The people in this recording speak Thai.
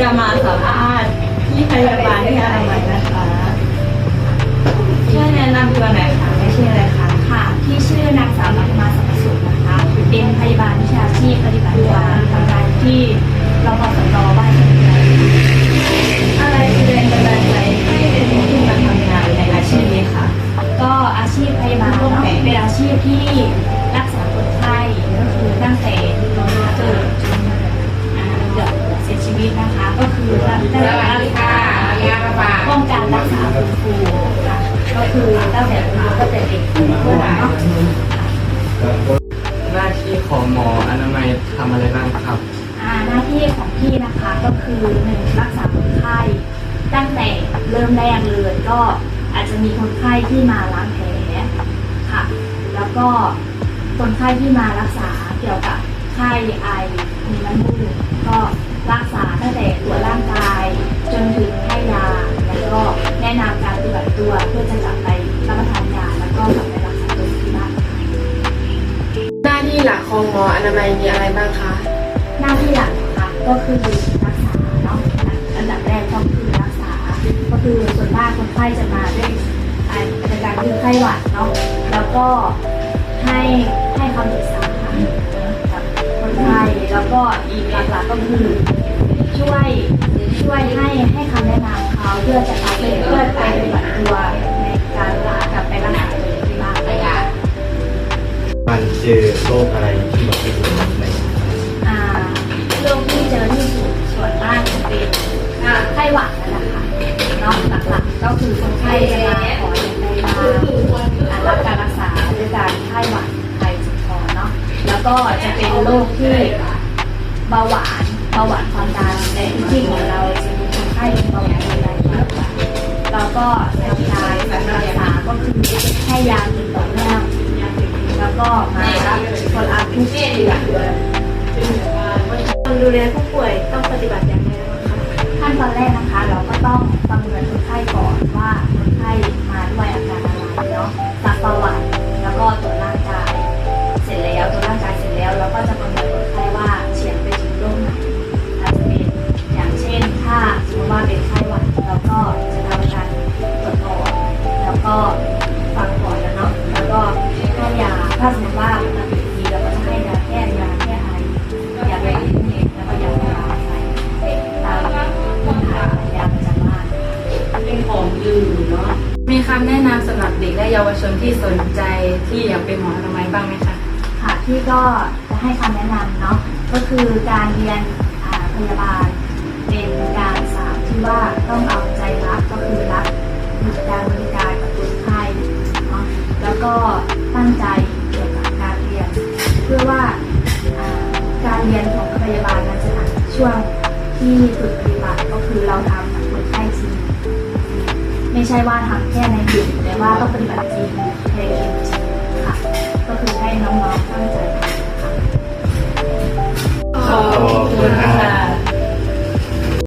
จะมาสัมภาษณ์พี่พยาบาลที่อนามัยนะคะช่วยแนะนำตัวหน่อยค่ะไม่ใช่อะไรคะค่ะที่ชื่อนางสาวรัมาสัมสุขนะคะ เป็นพยาบาลวิชาชีพปฏิบัติการทำงานที่รพสตบ้านเชียงรายอะไรคือแรงบันดาลใจให้เป็นผู้ที่มาทำงานในอาชีพนี้ค่ะ ก็อาชีพพยาบาลเนาะเป็นอาชีพที่รักษาคนไข้ ได้รับรักษาป้องกันรักษาฟื้นฟูค่ะก็คือตั้งแต่อายุก็แต่เด็กจนโตเนาะหน้าที่ของหมออนามัยทำอะไรบ้างครับอ่าหน้าที่ของพี่นะคะก็คือหนึ่งรักษาคนไข้ตั้งแต่เริ่มแรกเลยก็อาจจะมีคนไข้ที่มาล้างแผลค่ะ แล้วก็คนไข้ที่มารักษาเกี่ยวกับไข้ไอมีน้ำมูก จะกลับไปรับประทานยาแล้วก็กลับไปรักษาตัวที่บ้านหน้าที่หลักของหมออนามัยมีอะไรบ้างคะ หน้าที่หลักนะคะก็คือรักษาเนาะอันดับแรกก็คือรักษา ก็คือส่วนมากคนไข้จะมาด้วยอ่าในการคือไข้หวัดเนาะแล้วก็ให้ให้คำปรึกษากับคนไข้แล้วก็อีกหลักๆก็คือช่วยช่วยให้ให้คำแนะนำเขาเพื่อจะ เจอโรคอะไรที่แบบไม่รู้ในอ่าโรคที่เจอที่สุดส่วนมากจะเป็นอ่าไข้หวัดนั่นแหละค่ะเนาะหลักๆก็คือคนไข้จะมาขออย่างใดมารับการรักษาด้วยการไข้หวัดไข้เจ็บคอเนาะแล้วก็จะเป็นโรคที่เบาหวานเบาหวานความดันในพื้นที่ของเราจะมีคนไข้เป็นเบาหวานความดันเยอะกว่าเราก็ทำการรักษาก็คือให้ยากินต่อเนื่อง แล้วก็มารับผลอาพทุกเดือนคนดูแลผู้ป่วยต้องปฏิบัติอย่างไรบ้างคะขั้นตอนแรกนะคะ เราก็ต้องประเมินคนไข้ก่อนว่าคนไข้ อยืมเนาะมีคำแนะนำสำหรับเด็กและเยาวชนที่สนใจที่อยากเป็นหมออนามัยบ้างไหมคะค่ะที่ก็จะให้คำแนะนำเนาะก็คือการเรียนอ่าพยาบาลเป็นการสามที่ว่าต้องเอาใจรักก็คือรักการบริการกับคนไข้เนาะแล้วก็ตั้งใจเกี่ยวกับการเรียน เพื่อว่าอ่าการเรียนของพยาบาลนั้นจะหนักช่วงที่ฝึกปฏิบัติก็คือเราทำ ช่ว่าทำแค่ในกลุ่มแต่ว่าต้องปฏิบัติจริงในเองจริงค่ะ ก็คือให้น้องๆตั้งใจค่ะขอบคุณค่ะ